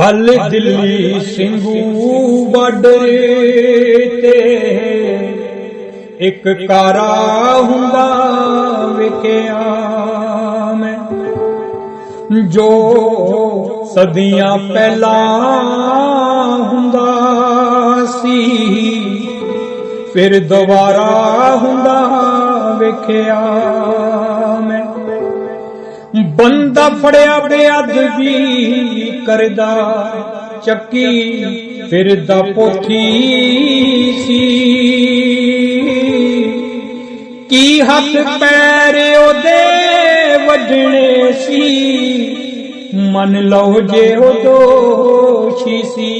ਕੱਲ ਦਿੱਲੀ ਸਿੰਘੂ ਬਾਰਡਰ ਤੇ ਇੱਕ ਕਾਰਾ ਹੁੰਦਾ ਵਿਖਿਆ ਮੈਂ। ਜੋ ਸਦੀਆਂ ਪਹਿਲਾਂ ਹੁੰਦਾ ਸੀ, ਫਿਰ ਦੁਬਾਰਾ ਹੁੰਦਾ ਵਿਖਿਆ ਮੈਂ। ਬੰਦਾ ਫੜਿਆ ਬੇਅਦਬੀ ਕਰਦਾ, ਚੱਕੀ ਫਿਰਦਾ ਪੋਥੀ ਸੀ। ਕੀ ਹੱਥ ਪੈਰ ਉਹਦੇ ਵੱਢਣੇ ਸੀ? ਮਨ ਲਓ ਜੇ ਉਹ ਦੋਸ਼ੀ ਸੀ।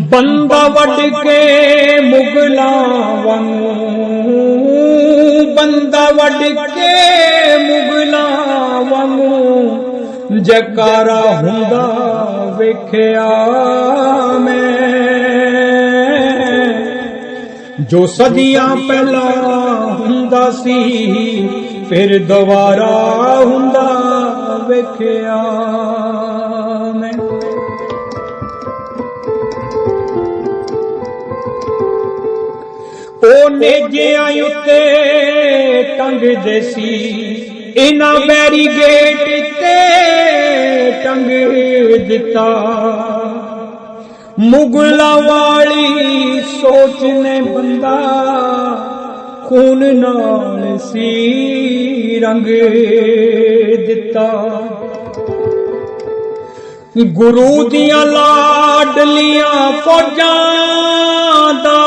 ਬੰਦਾ ਵੱਢ ਕੇ ਮੁਗਲਾਂ ਵਾਂਗੂ ਬੰਦਾ ਵੱਢ ਕੇ ਮੁਗਲਾਂ ਵਾਂਗੂ ਜਕਾਰਾ ਹੁੰਦਾ ਵੇਖਿਆ ਮੈਂ। ਜੋ ਸਦੀਆਂ ਪਹਿਲਾਂ ਹੁੰਦਾ ਸੀ, ਫਿਰ ਦੁਬਾਰਾ ਹੁੰਦਾ ਵੇਖਿਆ। ਉਹ ਨੇਜਿਆਂ ਉੱਤੇ ਟੰਗਦੇ ਸੀ ਇਹਨਾਂ ਬੈਰੀਗੇਟ ਤੇ ਟੰਗ ਦਿੱਤਾ। ਮੁਗਲਾਂ ਵਾਲੀ ਸੋਚ ਨੇ ਬੰਦਾ ਖੂਨ ਨਾਲ ਸੀ ਰੰਗ ਦਿੱਤਾ। ਗੁਰੂ ਦੀਆਂ ਲਾਡਲੀਆਂ ਫੌਜਾਂ ਦਾ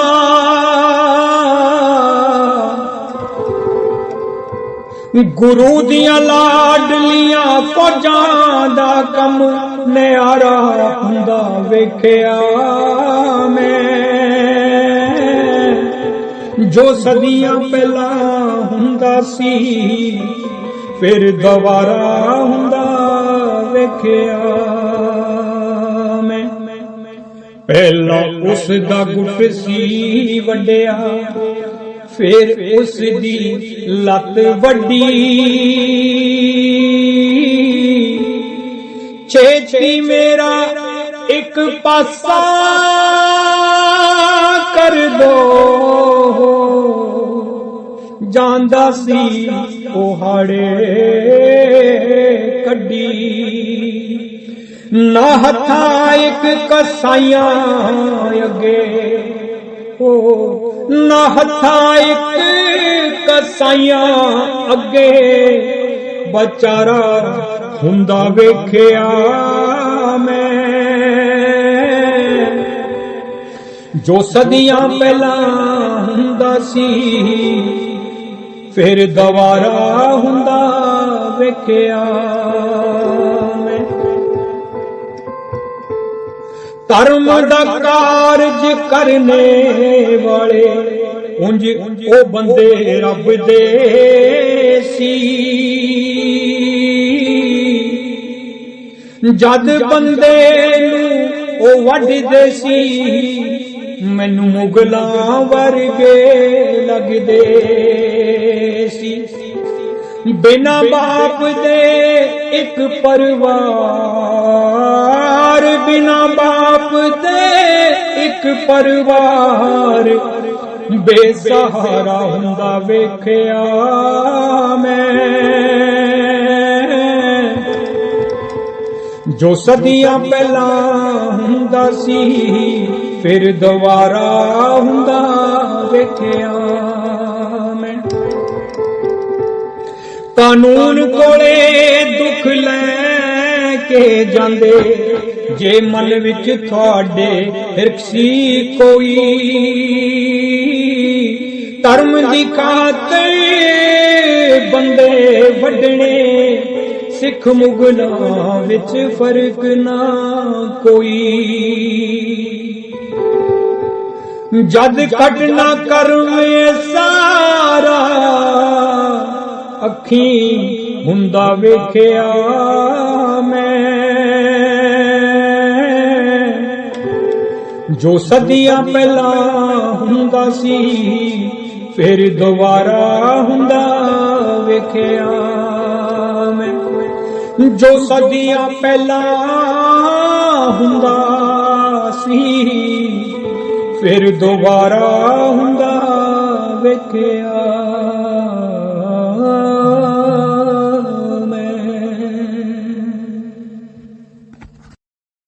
ਗੁਰੂ ਦੀਆਂ ਲਾਡਲੀਆਂ ਫੌਜਾਂ ਦਾ ਕੰਮ ਨਿਆਰਾ ਹੁੰਦਾ ਵੇਖਿਆ ਮੈਂ। ਜੋ ਸਦੀਆਂ ਪਹਿਲਾਂ ਹੁੰਦਾ ਸੀ, ਫਿਰ ਦੁਬਾਰਾ ਹੁੰਦਾ ਵੇਖਿਆ ਮੈਂ। ਪਹਿਲਾਂ ਉਸ ਦਾ ਗੁੱਟ ਸੀ ਵੱਡਿਆ ਫਿਰ ਉਸ ਦੀ ਲੱਤ ਵੱਡੀ। ਛੇਤੀ ਮੇਰਾ ਇੱਕ ਪਾਸਾ ਕਰ ਦੋ। ਜਾਂਦਾ ਸੀ ਉਹ ਹਾੜੇ ਕੱਢੀ। ਨਾ ਹੱਥਾਂ ਇੱਕ ਕਸਾਈਆਂ ਅੱਗੇ। ਨਾ ਹੱਥਾਂ ਇੱਕ ਕਸਾਈਆਂ ਅੱਗੇ ਬਚਾਰਾ ਹੁੰਦਾ ਵੇਖਿਆ ਮੈਂ। ਜੋ ਸਦੀਆਂ ਪਹਿਲਾਂ ਹੁੰਦਾ ਸੀ, ਫਿਰ ਦੁਬਾਰਾ ਹੁੰਦਾ ਵੇਖਿਆ। ਧਰਮ ਦਾ ਕਾਰਜ ਕਰਨੇ ਵਾਲੇ, ਉਂਝ ਉਹ ਬੰਦੇ ਰੱਬ ਦੇ ਸੀ। ਜਦ ਬੰਦੇ ਨੂੰ ਉਹ ਵੱਢਦੇ ਸੀ, ਮੈਨੂੰ ਮੁਗਲਾਂ ਵਰਗੇ ਲੱਗਦੇ ਸੀ। ਬਿਨਾ ਬਾਪ ਦੇ ਇੱਕ ਪਰਿਵਾਰ ਬਿਨਾ ਬਾਪ ਦੇ ਇੱਕ ਪਰਿਵਾਰ। ਬੇਸਹਾਰਾ ਹੁੰਦਾ ਵੇਖਿਆ ਮੈਂ। ਜੋ ਸਦੀਆਂ ਪਹਿਲਾਂ ਹੁੰਦਾ ਸੀ, ਫਿਰ ਦੁਬਾਰਾ ਹੁੰਦਾ ਵੇਖਿਆ ਮੈਂ। ਕਾਨੂੰਨ ਕੋਲੇ ਦੁੱਖ ਲੈ ਕੇ ਜਾਂਦੇ। ਜੇ ਮਨ ਵਿੱਚ ਤੁਹਾਡੇ ਹਿਰਖੀ ਕੋਈ ਧਰਮ ਦੀ ਖਾਤਰ ਬੰਦੇ ਵੱਢਣੇ, ਸਿੱਖ ਮੁਗਲਾਂ ਵਿੱਚ ਫ਼ਰਕ ਨਾ ਕੋਈ। ਜਦ ਕੱਢਣਾ ਕਰਵੇ ਸਾਰਾ, ਅੱਖੀ ਹੁੰਦਾ ਵੇਖਿਆ। ਜੋ ਸਦੀਆਂ ਪਹਿਲਾਂ ਹੁੰਦਾ ਸੀ, ਫਿਰ ਦੁਬਾਰਾ ਹੁੰਦਾ ਵੇਖਿਆ ਮੈਂ। ਜੋ ਸਦੀਆਂ ਪਹਿਲਾਂ ਹੁੰਦਾ ਸੀ, ਫਿਰ ਦੁਬਾਰਾ ਹੁੰਦਾ ਵੇਖਿਆ